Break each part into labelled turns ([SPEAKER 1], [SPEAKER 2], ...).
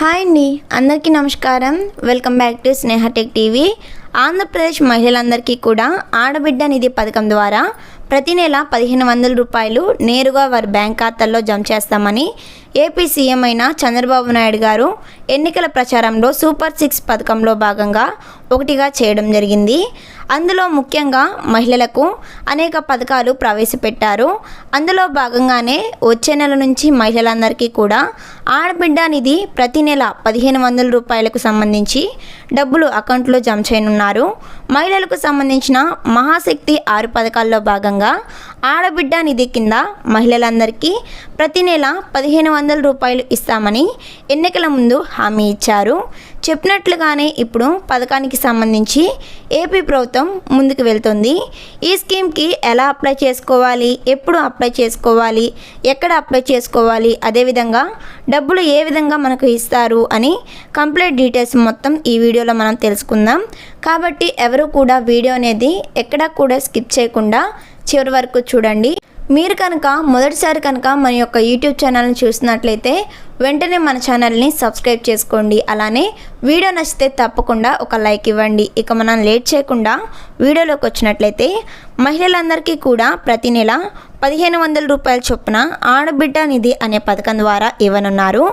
[SPEAKER 1] Hi అండి అందరికీ నమస్కారం. Welcome back to Sneha tech TV. Andhra Pradesh మహిళలందరికీ కూడా ఆడబిడ్డ నిధి పథకం ద్వారా ప్రతి నెల పదిహేను వందల రూపాయలు నేరుగా వారి బ్యాంక్ ఖాతాల్లో జమ చేస్తామని ఏపీ సీఎం అయిన చంద్రబాబు నాయుడు గారు ఎన్నికల ప్రచారంలో సూపర్ సిక్స్ పథకంలో భాగంగా ఒకటిగా చేయడం జరిగింది. అందులో ముఖ్యంగా మహిళలకు అనేక పథకాలు ప్రవేశపెట్టారు. అందులో భాగంగానే వచ్చే నెల నుంచి మహిళలందరికీ కూడా ఆడబిడ్డ నిధి ప్రతి నెల పదిహేను వందల రూపాయలకు సంబంధించి డబ్బులు అకౌంట్లో జమ చేయనున్నారు. మహిళలకు సంబంధించిన మహాశక్తి ఆరు పథకాల్లో భాగంగా ఆడబిడ్డ నిధి కింద మహిళలందరికీ ప్రతి నెల పదిహేను వందల రూపాయలు ఇస్తామని ఎన్నికల ముందు హామీ ఇచ్చారు. చెప్పినట్లుగానే ఇప్పుడు పథకానికి సంబంధించి ఏపీ ప్రభుత్వం ముందుకు వెళ్తుంది. ఈ స్కీమ్కి ఎలా అప్లై చేసుకోవాలి? ఎప్పుడు అప్లై చేసుకోవాలి? ఎక్కడ అప్లై చేసుకోవాలి? అదేవిధంగా డబ్బులు ఏ విధంగా మనకు ఇస్తారు అని కంప్లీట్ డీటెయిల్స్ మొత్తం ఈ వీడియోలో మనం తెలుసుకుందాం. కాబట్టి ఎవరు కూడా వీడియో అనేది ఎక్కడా కూడా స్కిప్ చేయకుండా చివరి వరకు చూడండి. మీరు కనుక మొదటిసారి కనుక మన యొక్క యూట్యూబ్ ఛానల్ని చూసినట్లయితే వెంటనే మన ఛానల్ని సబ్స్క్రైబ్ చేసుకోండి. అలానే వీడియో నచ్చితే తప్పకుండా ఒక లైక్ ఇవ్వండి. ఇక మనం లేట్ చేయకుండా వీడియోలోకి వచ్చినట్లయితే మహిళలందరికీ కూడా ప్రతి నెల పదిహేను వందల రూపాయల చొప్పున ఆడబిడ్డ నిధి అనే పథకం ద్వారా ఇవ్వనున్నారు.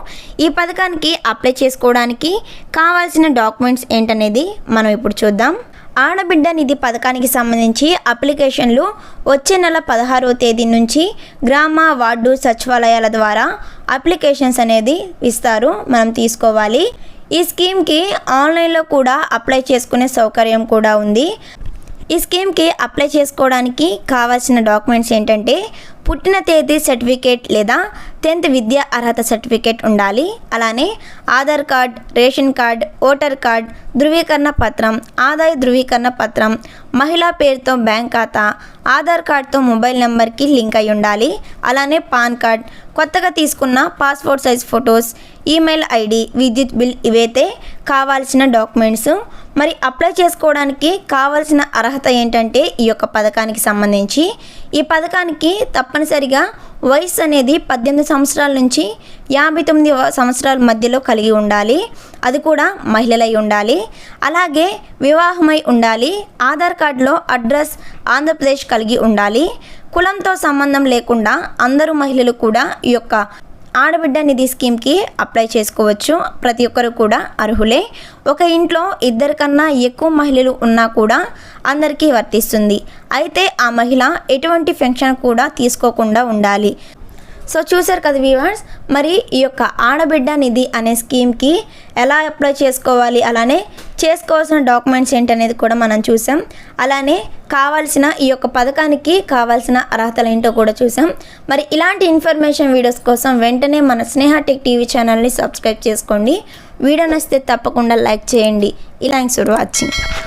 [SPEAKER 1] ఈ పథకానికి అప్లై చేసుకోవడానికి కావాల్సిన డాక్యుమెంట్స్ ఏంటనేది మనం ఇప్పుడు చూద్దాం. ఆడబిడ్డ నిధి పథకానికి సంబంధించి అప్లికేషన్లు వచ్చే నెల పదహారవ తేదీ నుంచి గ్రామ వార్డు సచివాలయాల ద్వారా అప్లికేషన్స్ అనేది ఇస్తారు. మనం తీసుకోవాలి. ఈ స్కీమ్కి ఆన్లైన్లో కూడా అప్లై చేసుకునే సౌకర్యం కూడా ఉంది. ఈ స్కీమ్కి అప్లై చేసుకోవడానికి కావాల్సిన డాక్యుమెంట్స్ ఏంటంటే పుట్టిన తేదీ సర్టిఫికేట్ లేదా టెన్త్ విద్యా అర్హత సర్టిఫికేట్ ఉండాలి. అలానే Aadhaar card ration card voter card ధృవీకరణ పత్రం ఆదాయ ధృవీకరణ పత్రం మహిళా పేరుతో బ్యాంక్ ఖాతా ఆధార్ కార్డ్తో మొబైల్ నెంబర్కి లింక్ అయి ఉండాలి. అలానే పాన్ కార్డ్ కొత్తగా తీసుకున్న passport size photos email ID విద్యుత్ బిల్ ఇవైతే కావాల్సిన డాక్యుమెంట్స్ మరి అప్లై చేసుకోవడానికి కావాల్సిన అర్హత ఏంటంటే ఈ యొక్క పథకానికి సంబంధించి. ఈ పథకానికి తప్పనిసరిగా వయసు అనేది పద్దెనిమిది సంవత్సరాల నుంచి యాభై తొమ్మిది సంవత్సరాల మధ్యలో కలిగి ఉండాలి. అది కూడా మహిళలై ఉండాలి. అలాగే వివాహమై ఉండాలి. ఆధార్ కార్డులో అడ్రస్ ఆంధ్రప్రదేశ్ కలిగి ఉండాలి. కులంతో సంబంధం లేకుండా అందరూ మహిళలు కూడా ఈ యొక్క ఆడబిడ్డ నిధి స్కీమ్కి అప్లై చేసుకోవచ్చు. ప్రతి ఒక్కరు కూడా అర్హులే. ఒక ఇంట్లో ఇద్దరికన్నా ఎక్కువ మహిళలు ఉన్నా కూడా అందరికీ వర్తిస్తుంది. అయితే ఆ మహిళ ఎటువంటి పెన్షన్ కూడా తీసుకోకుండా ఉండాలి. సో చూసారు కదా వ్యూవర్స్ మరి ఈ యొక్క ఆడబిడ్డ నిధి అనే స్కీమ్కి ఎలా అప్లై చేసుకోవాలి? అలానే చేసుకోవాల్సిన డాక్యుమెంట్స్ ఏంటనేది కూడా మనం చూసాం అలానే కావాల్సిన ఈ యొక్క పథకానికి కావాల్సిన అర్హతలు ఏంటో కూడా చూసాం మరి ఇలాంటి ఇన్ఫర్మేషన్ వీడియోస్ కోసం వెంటనే మన స్నేహ టెక్ టీవీ ఛానల్ని సబ్స్క్రైబ్ చేసుకోండి. వీడియో నచ్చితే తప్పకుండా లైక్ చేయండి. ఇలా థ్యాంక్స్ ఫర్ వాచింగ్